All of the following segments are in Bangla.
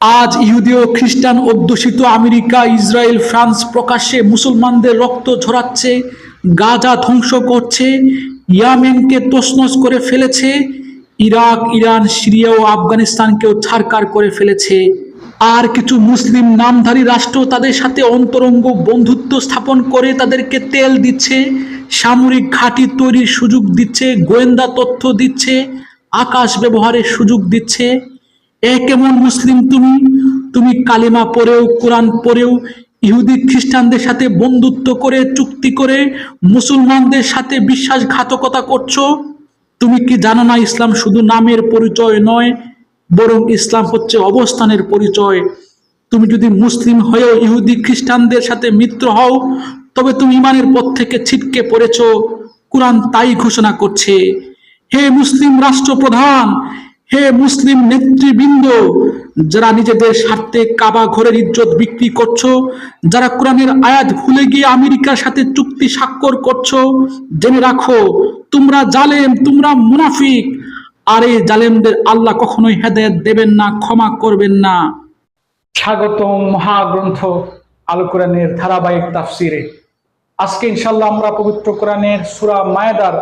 আজ ইহুদি ও খ্রিস্টান অধ্যুষিত আমেরিকা, ইসরায়েল, ফ্রান্স প্রকাশ্যে মুসলমানদের রক্ত ঝরাচ্ছে, গাজা ধ্বংস করছে, ইয়ামেনকে তছনছ করে ফেলেছে, ইরাক, ইরান, সিরিয়া ও আফগানিস্তানকেও ছারকার করে ফেলেছে। আর কিছু মুসলিম নামধারী রাষ্ট্র তাদের সাথে অন্তরঙ্গ বন্ধুত্ব স্থাপন করে তাদেরকে তেল দিচ্ছে, সামরিক ঘাঁটি তৈরির সুযোগ দিচ্ছে, গোয়েন্দা তথ্য দিচ্ছে, আকাশ ব্যবহারের সুযোগ দিচ্ছে। এ কেমন মুসলিম তুমি? তুমি কালিমা পড়েও, কোরআন পড়েও, ইহুদি খ্রিস্টানদের সাথে বন্ধুত্ব করে, চুক্তি করে, মুসলমানদের সাথে বিশ্বাসঘাতকতা করছ? তুমি কি জানো না ইসলাম শুধু নামের পরিচয় নয়, বরং ইসলাম হচ্ছে অবস্থানের পরিচয়? তুমি যদি মুসলিম হয়েও ইহুদি খ্রিস্টানদের সাথে মিত্র হও, তবে তুমি ইমানের পথ থেকে ছিটকে পড়েছ। কোরআন তাই ঘোষণা করছে, হে মুসলিম রাষ্ট্রপ্রধান হে মুসলিম নেতৃবৃন্দ, যারা নিজেদের স্বার্থে কাবা ঘরের ইজ্জত বিক্রি করছ, যারা কোরআনের আয়াত ভুলে গিয়ে আমেরিকার সাথে চুক্তি স্বাক্ষর করছ, জেনে রাখো, তোমরা জালেম, তোমরা মুনাফিক, আর এই জালেমদের আল্লাহ কখনোই হেদায়েত দেবেন না, ক্ষমা করবেন না। স্বাগতম মহাগ্রন্থ আল কোরআনের ধারাবাহিক তাফসিরে। আজকে ইনশাল্লাহ আমরা পবিত্র কোরআনের সূরা মায়েদার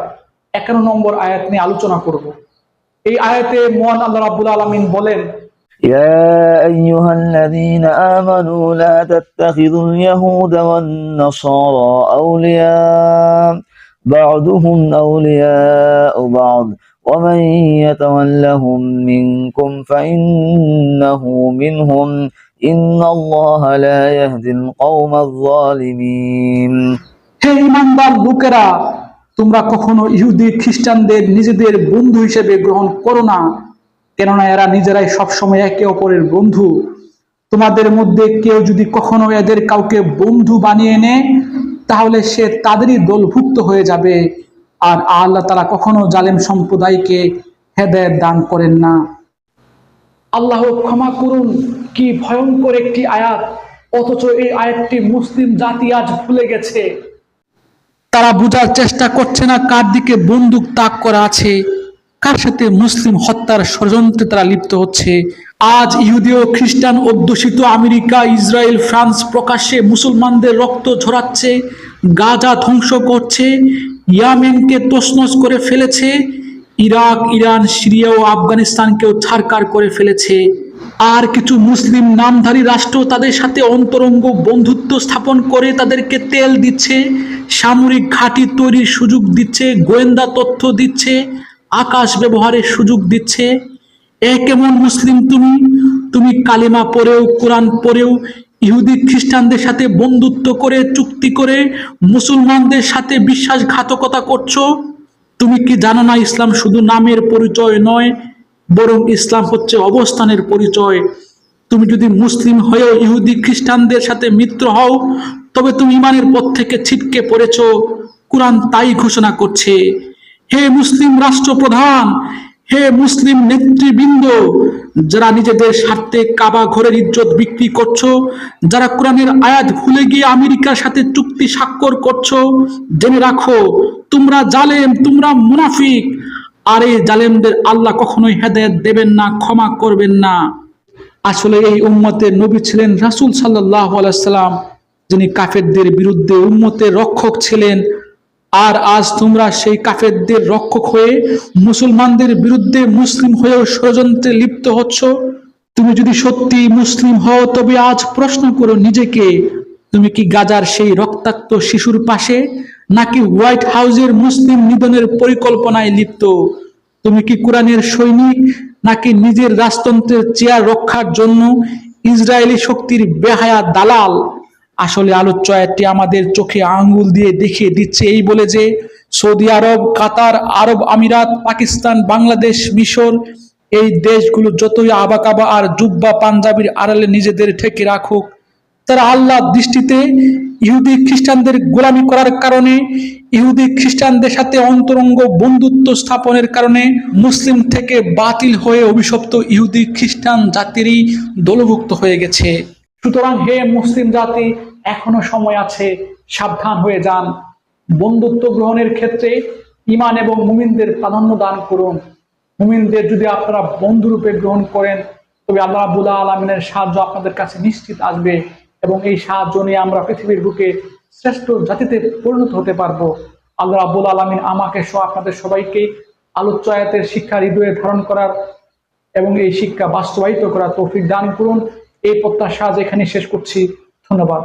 একান্ন নম্বর আয়াত নিয়ে আলোচনা করব। এই আয়াতে মহান আল্লাহ রাব্বুল আলামিন বলেন يا أيها الذين آمنوا لا تتخذوا اليهود والنصارى أولياء بعضهم أولياء بعض ومن يتولهم منكم فإنه منهم إن الله لا يهدي القوم الظالمين হে ইমানদার লোকেরা তোমরা কখনো ইহুদি, খ্রিস্টানদের নিজেদের বন্ধু হিসেবে গ্রহণ করো না, কেননা এরা নিজেরাই সবসময় একে অপরের বন্ধু। তোমাদের মধ্যে কেউ যদি কখনো এদের কাউকে বন্ধু বানিয়ে নেয় তাহলে সে তাদেরই দলভুক্ত হয়ে যাবে, আর আল্লাহ তারা কখনো জালেম সম্প্রদায়কে হেদায়েত দান করেন না। আল্লাহ ক্ষমা করুন, কি ভয়ঙ্কর একটি আয়াত, অথচ এই আয়াতটি মুসলিম জাতি আজ ভুলে গেছে। তারা বোঝার চেষ্টা করছে না কার দিকে বন্দুক তাক করা আছে, কার সাথে মুসলিম হত্যার ষড়যন্ত্রে তারা লিপ্ত হচ্ছে। আজ ইহুদি ও খ্রিস্টান অধ্যুষিত আমেরিকা, ইসরায়েল, ফ্রান্স প্রকাশ্যে মুসলমানদের রক্ত ঝরাচ্ছে, গাজা ধ্বংস করছে, ইয়ামেনকে তছনছ করে ফেলেছে, ইরাক, ইরান, সিরিয়া ও আফগানিস্তানকেও ছারকার করে ফেলেছে। আর কিছু মুসলিম নামধারী রাষ্ট্র তাদের সাথে অন্তরঙ্গ বন্ধুত্ব স্থাপন করে তাদেরকে তেল দিচ্ছে, সামরিক ঘাঁটি তৈরির সুযোগ দিচ্ছে, গোয়েন্দা তথ্য দিচ্ছে, আকাশ ব্যবহারের সুযোগ দিচ্ছে। এ কেমন মুসলিম তুমি? তুমি কালিমা পড়েও, কোরআন পড়েও, ইহুদি খ্রিস্টানদের সাথে বন্ধুত্ব করে, চুক্তি করে, মুসলমানদের সাথে বিশ্বাসঘাতকতা করছ? তুমি কি জানো না ইসলাম শুধু নামের পরিচয় নয় বরং ইসলাম হচ্ছে অবস্থানের পরিচয়। তুমি যদি মুসলিম হয়েও ইহুদি খ্রিস্টানদের সাথে মিত্র হও, তবে তুমি ইমানের পথ থেকে ছিটকে পড়েছ। কোরআন তাই ঘোষণা করছে, হে মুসলিম রাষ্ট্রপ্রধান, হে মুসলিম নেতৃবৃন্দ, যারা নিজেদের স্বার্থে কাবা ঘরের ইজ্জত বিক্রি করছ, যারা কোরআনের আয়াত ভুলে গিয়ে আমেরিকার সাথে চুক্তি স্বাক্ষর করছ, জেনে রাখো, তোমরা জালেম, তোমরা মুনাফিক আর এই জালেমদের আল্লাহ কখনোই হেদায়েত দেবেন না, ক্ষমা করবেন না। আসলে এই উম্মতের নবী ছিলেন রাসূল সাল্লাহ আলাইসাল্লাম যিনি কাফেরদের বিরুদ্ধে উম্মতের রক্ষক ছিলেন। আর আজ তোমরা সেই কাফেরদের রক্ষক হয়ে মুসলমানদের বিরুদ্ধে মুসলিম হয়েও ষড়যন্ত্রে লিপ্ত হচ্ছ। তুমি যদি সত্যি মুসলিম হও, তবে আজ প্রশ্ন করো নিজেকে, তুমি কি গাজার সেই রক্তাক্ত শিশুর পাশে? নাকি হোয়াইট হাউসের মুসলিম নিধনের পরিকল্পনায় লিপ্ত? তুমি কি কোরআনের সৈনিক নাকি নিজের রাজতন্ত্রের চেয়ার রক্ষার জন্য ইসরায়েলি শক্তির বেহায়া দালাল? আসলে আলোচ্য আয়াতটি আমাদের চোখে আঙ্গুল দিয়ে দেখিয়ে দিচ্ছে এই বলে যে, সৌদি আরব, কাতার, আরব আমিরাত, পাকিস্তান, বাংলাদেশ, মিশর এই দেশগুলো যতই আবাকাবা আর জুব্বা পাঞ্জাবির আড়ালে নিজেদের ঠেকে রাখুক তারা আল্লাহ দৃষ্টিতে ইহুদি খ্রিস্টানদের গোলামি করার কারণে, ইহুদি খ্রিস্টানদের সাথে অন্তরঙ্গ বন্ধুত্ব স্থাপনের কারণে মুসলিম থেকে বাতিল হয়ে অভিশপ্ত ইহুদি খ্রিস্টান জাতিরই দলভুক্ত হয়ে গেছে। সুতরাং হে মুসলিম জাতি, এখনও সময় আছে, সাবধান হয়ে যান। বন্ধুত্ব গ্রহণের ক্ষেত্রে ইমান এবং মুমিনদের প্রাধান্য দান করুন। মুমিনদের যদি আপনারা বন্ধুরূপে গ্রহণ করেন, তবে আল্লাহ রাবুল আলমিনের সাহায্য আপনাদের কাছে নিশ্চিত আসবে। এবং এই সাহায্য নিয়ে আমরা পৃথিবীর বুকে শ্রেষ্ঠ জাতিতে পরিণত হতে পারব। আল্লাহ আব্বুল আলমিন আমাকে সহ আপনাদের সবাইকে আলোচ্য আয়াতের শিক্ষা হৃদয়ে ধারণ করার এবং এই শিক্ষা বাস্তবায়িত করার তৌফিক দান করুন। এই প্রত্যাশা যেখানে শেষ করছি। ধন্যবাদ।